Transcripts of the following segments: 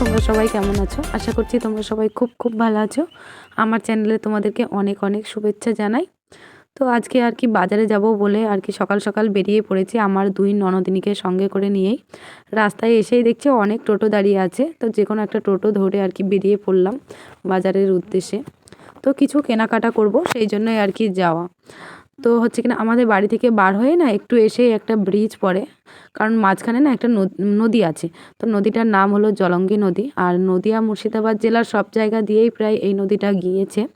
তোমরা সবাই কেমন আছো? আশা করছি তোমরা সবাই খুব খুব ভালো আছো। আমার চ্যানেলে তোমাদেরকে অনেক অনেক শুভেচ্ছা জানাই। তো আজকে আর কি বাজারে যাব বলে আর কি সকাল সকাল বেরিয়ে পড়েছি আমার দুই ননদিনীকে সঙ্গে করে নিয়েই। রাস্তায় এসেই দেখছি অনেক টোটো দাঁড়িয়ে আছে। তো যে কোনো একটা টোটো ধরে আর কি বেরিয়ে পড়লাম বাজারের উদ্দেশ্যে। তো কিছু কেনাকাটা করব, সেই জন্যই আর কি যাওয়া। তো হচ্ছে কিনা আমাদের বাড়ি থেকে বার হয়ে না একটু এসেই একটা ব্রিজ পড়ে। কারণ মাঝখানে না একটা নদ- নদী আছে। তো নদীটার নাম হলো জলঙ্গি নদী। আর নদিয়া মুর্শিদাবাদ জেলার সব জায়গা দিয়েই প্রায় এই নদীটা গিয়েছে।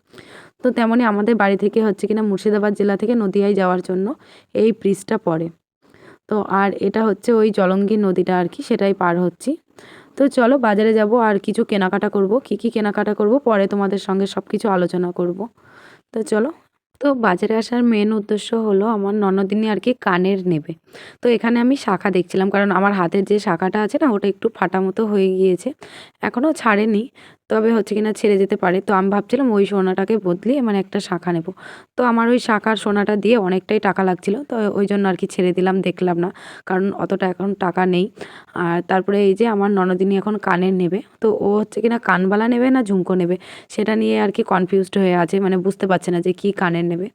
তো তেমনই আমাদের বাড়ি থেকে হচ্ছে কিনা মুর্শিদাবাদ জেলা থেকে নদিয়ায় যাওয়ার জন্য এই ব্রিজটা পড়ে। তো আর এটা হচ্ছে ওই জলঙ্গি নদীটা আর কি, সেটাই পার হচ্ছি। তো চলো বাজারে যাব আর কিছু কেনাকাটা করব। কি কি কেনাকাটা করব, পরে তোমাদের সঙ্গে সব কিছু আলোচনা করব। তো চলো তো বাজারে আসার মেন উদ্দেশ্য হলো আমার ননদিনী আর কি কানের নেবে। তো এখানে আমি শাখা দেখছিলাম, কারণ আমার হাতের যে শাখাটা আছে না, ওটা একটু ফাটা মতো হয়ে গিয়েছে। এখনও ছাড়েনি। তবে হচ্ছে কিনা ছেড়ে যেতে পারে। তো আমি ভাবছিলাম ওই সোনাটাকে বদলিয়ে মানে একটা শাখা নেব। তো আমার ওই শাখার সোনাটা দিয়ে অনেকটাই টাকা লাগছিল। তো ওই জন্য আর কি ছেড়ে দিলাম, দেখলাম না। কারণ অতটা এখন টাকা নেই। আর তারপরে এই যে আমার ননদিনী এখন কানের নেবে। তো ও হচ্ছে কিনা কানবালা নেবে না ঝুমকো নেবে? সেটা নিয়ে আর কি কনফিউজড হয়ে আছে। মানে বুঝতে পারছে না যে কী কানের নেবে।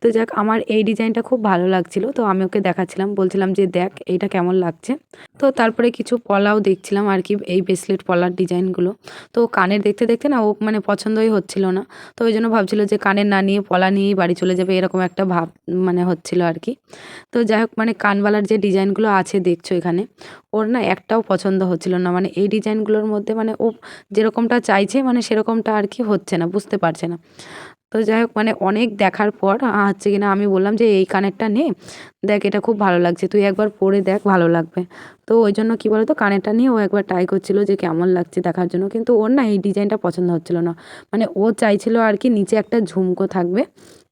তো যাক, আমার এই ডিজাইনটা খুব ভালো লাগছিল। তো আমি ওকে দেখাচ্ছিলাম, বলছিলাম যে দেখ, এইটা কেমন লাগছে? তো তারপরে কিছু পলাও দেখছিলাম আর কি, এই ব্রেসলেট পলার ডিজাইনগুলো। তো কানের দেখতে দেখতে না ও মানে পছন্দই হচ্ছিল না। তো ওই জন্য ভাবছিল যে কানের না নিয়ে, পলা নিয়েই বাড়ি চলে যাবে, এরকম একটা ভাব মানে হচ্ছিল আর কি। তো যাই হোক মানে কানবালার যে ডিজাইনগুলো আছে দেখছ এখানে, ওর না একটাও পছন্দ হচ্ছিল না। মানে এই ডিজাইনগুলোর মধ্যে মানে ও যেরকমটা চাইছে মানে সেরকমটা আর কি হচ্ছে না, বুঝতে পারছে না। তো যাই হোক মানে অনেক দেখার পর হচ্ছে কিনা আমি বললাম যে, এই কানেরটা নে। দেখ, এটা খুব ভালো লাগছে। তুই একবার পরে দেখ, ভালো লাগবে। তো ওই জন্য কী বলতো, কানেরটা নিয়ে ও একবার ট্রাই করছিল যে, কেমন লাগছে দেখার জন্য। কিন্তু ওর না এই ডিজাইনটা পছন্দ হচ্ছিল না। মানে ও চাইছিল আর কি, নিচে একটা ঝুমকো থাকবে।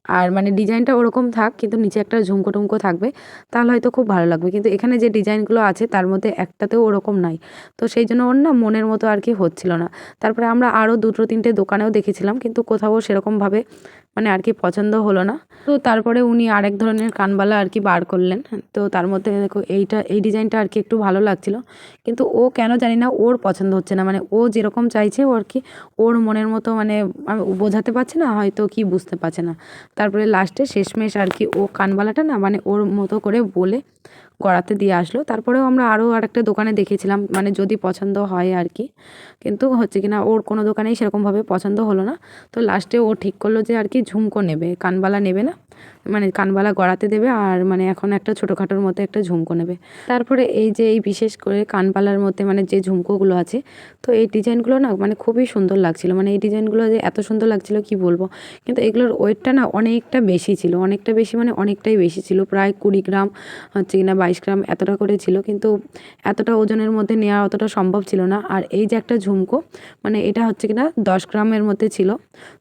আর মানে ডিজাইনটা ওরকম থাক, কিন্তু নিচে একটা ঝুমকো টুমকো থাকবে, তাহলে হয়তো খুব ভালো লাগবে। কিন্তু এখানে যে ডিজাইনগুলো আছে, তার মধ্যে একটাতেও ওরকম নাই। তো সেই জন্য ওর না মনের মতো আর কি হচ্ছিল না। তারপরে আমরা আরও দুটো তিনটে দোকানেও দেখেছিলাম, কিন্তু কোথাও সেরকমভাবে মানে আর কি পছন্দ হলো না। তো তারপরে উনি আরেক ধরনের কানবালা আর কি বার করলেন। তো তার মধ্যে দেখো এইটা, এই ডিজাইনটা আর কি একটু ভালো লাগছিল। কিন্তু ও কেন জানি না ওর পছন্দ হচ্ছে না। মানে ও যেরকম চাইছে, ও আর কি ওর মনের মতো মানে বোঝাতে পারছে না, হয়তো কি বুঝতে পারছে না। তারপরে লাস্টে শেষমেশ আর কি ও কানবালাটা না মানে ওর মতো করে বলে গড়াতে দিয়ে আসলো। তারপরেও আমরা আরও আরেকটা দোকানে দেখেছিলাম মানে যদি পছন্দ হয় আর কি কিন্তু হচ্ছে কি না ওর কোনো দোকানেই সেরকমভাবে পছন্দ হলো না। তো লাস্টে ও ঠিক করল যে আর কি ঝুমকো নেবে, কানবালা নেবে না মানে কানবালা গড়াতে দেবে আর মানে এখন একটা ছোটোখাটোর মতো একটা ঝুমকো নেবে। তারপরে এই যে এই বিশেষ করে কানবালার মধ্যে মানে যে ঝুমকোগুলো আছে, তো এই ডিজাইনগুলো না মানে খুবই সুন্দর লাগছিল। মানে এই ডিজাইনগুলো যে এত সুন্দর লাগছিল কি বলব? কিন্তু এগুলোর ওয়েটটা না অনেকটা বেশি ছিল, অনেকটা বেশি মানে অনেকটাই বেশি ছিল, প্রায় কুড়ি গ্রাম হচ্ছে কিনা বাইশ গ্রাম এতটা করে ছিল, কিন্তু এতটা ওজনের মধ্যে নেওয়া অতটা সম্ভব ছিল না। আর এই যে একটা ঝুমকো মানে এটা হচ্ছে কিনা দশ গ্রামের মধ্যে ছিল।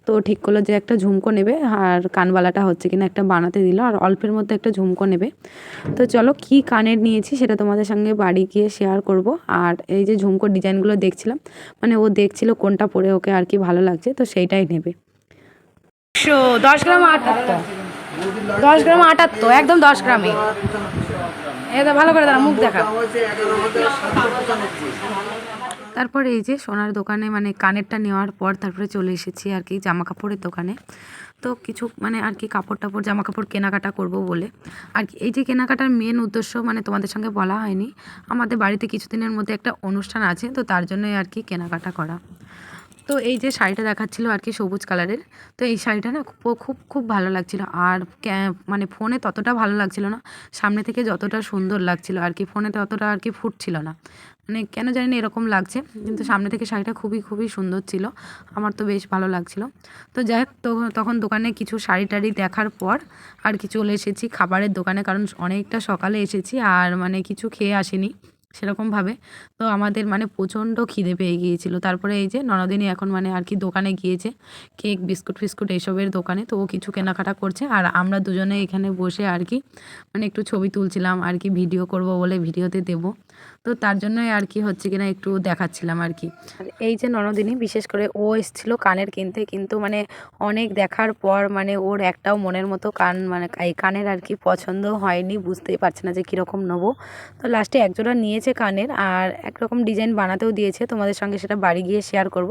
তো ঠিক করল যে একটা ঝুমকো নেবে, আর কানবালাটা হচ্ছে কিনা একটা বানাতে দিল, আর অল্পের মধ্যে একটা ঝুমকো নেবে। তো চলো কি কানের নিয়েছি সেটা তোমাদের সঙ্গে বাড়ি গিয়ে শেয়ার করব। আর এই যে ঝুমকোর ডিজাইনগুলো দেখছিলাম মানে ও দেখছিল কোনটা পরে ওকে আর কি ভালো লাগছে, তো সেইটাই নেবে। দশ গ্রাম আটাত্তর। দশ গ্রাম আটাত্তর, একদম দশ গ্রামে। এটা ভালো করে দাঁড়া, মুখ দেখা। তারপর এই যে সোনার দোকানে মানে কানেরটা নেওয়ার পর তারপরে চলে এসেছি আর কি জামা কাপড়ের দোকানে। তো কিছু মানে আর কি কাপড় টাপড় জামা কাপড় কেনাকাটা করব বলে। আর কি এই যে কেনাকাটার মেন উদ্দেশ্য মানে তোমাদের সঙ্গে বলা হয়নি, আমাদের বাড়িতে কিছুদিনের মধ্যে একটা অনুষ্ঠান আছে, তো তার জন্যই আর কি কেনাকাটা করা। তো এই যে শাড়িটা দেখাচ্ছিল আর কি সবুজ কালারের, তো এই শাড়িটা না খুব খুব ভালো লাগছিল। আর মানে ফোনে ততটা ভালো লাগছিল না, সামনে থেকে যতটা সুন্দর লাগছিল আর কি, ফোনে ততটা আর কি ফুটছিল না। মানে কেন জানি না এরকম লাগছে, কিন্তু সামনে থেকে শাড়িটা খুবই খুবই সুন্দর ছিল, আমার তো বেশ ভালো লাগছিল। তো যাই হোক তখন দোকানে কিছু শাড়ি টাড়ি দেখার পর আর কি চলে এসেছি খাবারের দোকানে, কারণ অনেকটা সকালে এসেছি আর মানে কিছু খেয়ে আসিনি। সেরকমভাবে তো আমাদের মানে প্রচণ্ড খিদে পেয়ে গিয়েছিল। তারপরে এই যে ননদিনই এখন মানে আর কি দোকানে গিয়েছে, কেক, বিস্কুট, ফিস্কুট এইসবের দোকানে। তো ও কিছু কেনাকাটা করছে। আর আমরা দুজনে এখানে বসে আর কি মানে একটু ছবি তুলছিলাম, আর কি ভিডিও করব বলে ভিডিওতে দেব। তো তার জন্যই আর কি হচ্ছে কিনা একটু দেখাচ্ছিলাম আর কি। এই যে ননদিনী বিশেষ করে ও এসেছিল কানের কিনতে কিন্তু মানে অনেক দেখার পর মানে ওর একটাও মনের মতো কান মানে এই কানের আর কি পছন্দ হয়নি বুঝতেই পারছে না যে কীরকম নেব। তো লাস্টে একজোড়া নিয়েছে কানের আর একরকম ডিজাইন বানাতেও দিয়েছে তোমাদের সঙ্গে সেটা বাড়ি গিয়ে শেয়ার করব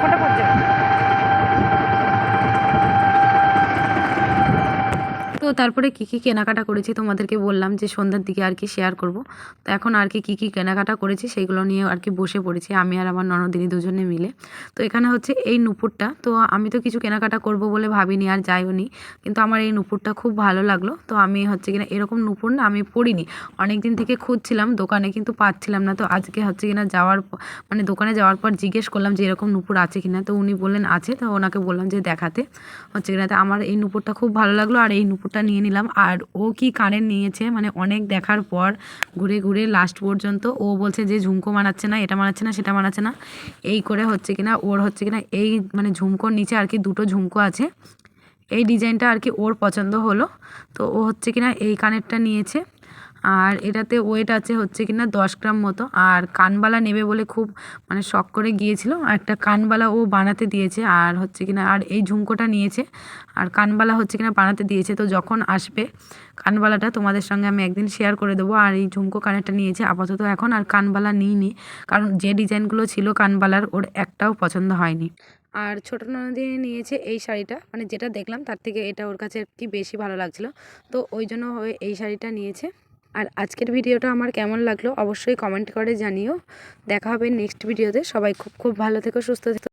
ফোটা পড়ছে তো তারপরে কী কী কেনাকাটা করেছি তোমাদেরকে বললাম যে সন্ধ্যার দিকে আর কি শেয়ার করব। তো এখন আর কি, কী কী কেনাকাটা করেছি সেইগুলো নিয়ে আর কি বসে পড়েছি, আমি আর আমার ননদিনী দুজনে মিলে। তো এখানে হচ্ছে এই নুপুরটা, তো আমি তো কিছু কেনাকাটা করব বলে ভাবিনি আর যাইও নি, কিন্তু আমার এই নুপুরটা খুব ভালো লাগল। তো আমি হচ্ছে কিনা এরকম নুপুর না আমি পরিনি অনেক দিন থেকে খুঁজছিলাম, দোকানে কিন্তু পাচ্ছিলাম না। তো আজকে হচ্ছে কিনা যাওয়ার মানে দোকানে যাওয়ার পর জিজ্ঞেস করলাম যে এরকম নুপুর আছে কিনা, তো উনি বললেন আছে, তো ওনাকে বললাম যে দেখাতে। হচ্ছে কিনা তো আমার এই নুপুরটা খুব ভালো লাগল আর এই নুপুরটা নিয়ে নিলাম। আর ও কি কানের নিয়েছে? মানে অনেক দেখার পর ঘুরে ঘুরে লাস্ট পর্যন্ত ও বলছে যে, ঝুমকো মানাচ্ছে না, এটা মানাচ্ছে না, সেটা মানাচ্ছে না। এই করে হচ্ছে কিনা, ওর হচ্ছে কিনা, এই মানে ঝুমকোর নিচে আর কি দুটো ঝুমকো আছে। এই ডিজাইনটা আর কি ওর পছন্দ হলো। তো ও হচ্ছে কিনা এই কানেরটা নিয়েছে। আর এটাতে ওয়েট আছে হচ্ছে কিনা দশ গ্রাম মতো। আর কানবালা নেবে বলে খুব মানে শখ করে গিয়েছিল। একটা কানবালা ও বানাতে দিয়েছে আর হচ্ছে কিনা আর এই ঝুমকোটা নিয়েছে। আর কানবালা হচ্ছে কিনা বানাতে দিয়েছে। তো যখন আসবে কানবালাটা তোমাদের সঙ্গে আমি একদিন শেয়ার করে দেবো। আর এই ঝুমকো কানেরটা নিয়েছে আপাতত এখন। আর কানবালা নিইনি। কারণ যে ডিজাইনগুলো ছিল কানবালার ওর একটাও পছন্দ হয়নি। আর ছোটো ননদিনী নিয়েছে এই শাড়িটা। মানে যেটা দেখলাম তার থেকে এটা ওর কাছে কি বেশি ভালো লাগছিল। তো ওই জন্য এই শাড়িটা নিয়েছে। আর আজকের ভিডিওটা আমার কেমন লাগল অবশ্যই কমেন্ট করে জানিও। দেখা হবে নেক্সট ভিডিওতে। সবাই খুব খুব ভালো থেকো, সুস্থ থেকো।